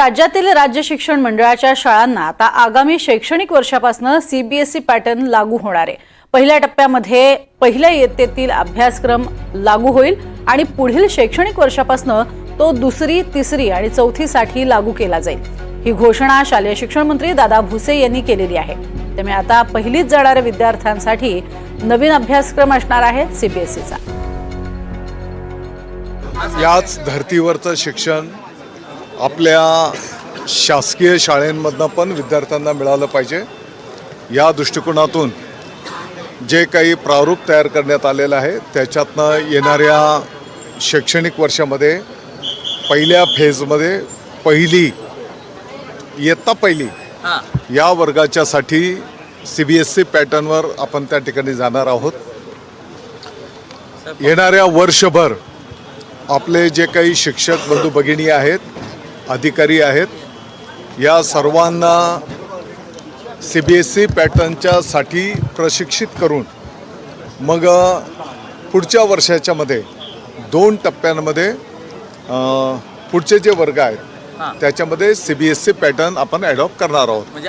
राज्यातील राज्य शिक्षण मंडळाच्या शाळांना आता आगामी शैक्षणिक वर्षापासून सीबीएसई पॅटर्न लागू होणार आहे. पहिल्या टप्प्यामध्ये पहिल्या इयत्तेतील अभ्यासक्रम लागू होईल आणि पुढील शैक्षणिक वर्षापासून तो दुसरी तिसरी आणि चौथीसाठी लागू केला जाईल. ही घोषणा शालेय शिक्षण मंत्री दादा भुसे यांनी केलेली आहे. त्यामुळे आता पहिलीच जाणाऱ्या विद्यार्थ्यांसाठी नवीन अभ्यासक्रम असणार आहे सीबीएसईचा याच धर्तीवरचं शिक्षण आपल्या शासकीय शाळेंमधनं पण विद्यार्थ्यांना मिळालं पाहिजे. या दृष्टिकोनातून जे काही प्रारूप तयार करण्यात आलेलं आहे त्याच्यातनं येणाऱ्या शैक्षणिक वर्षामध्ये पहिल्या फेजमध्ये पहिली इयत्ता पहिली या वर्गाच्यासाठी सी बी एस सी पॅटर्नवर आपण त्या ठिकाणी जाणार आहोत. येणाऱ्या वर्षभर आपले जे काही शिक्षक बंधू भगिनी आहेत अधिकारी आहेत. या सर्वांना सी बी एस सी पॅटर्नच्या साठी प्रशिक्षित करून मग पुढच्या वर्षाच्यामध्ये दोन टप्प्यांमध्ये पुढचे जे वर्ग आहेत त्याच्यामध्ये C B S C pattern आपण ॲडॉप्ट करणार आहोत.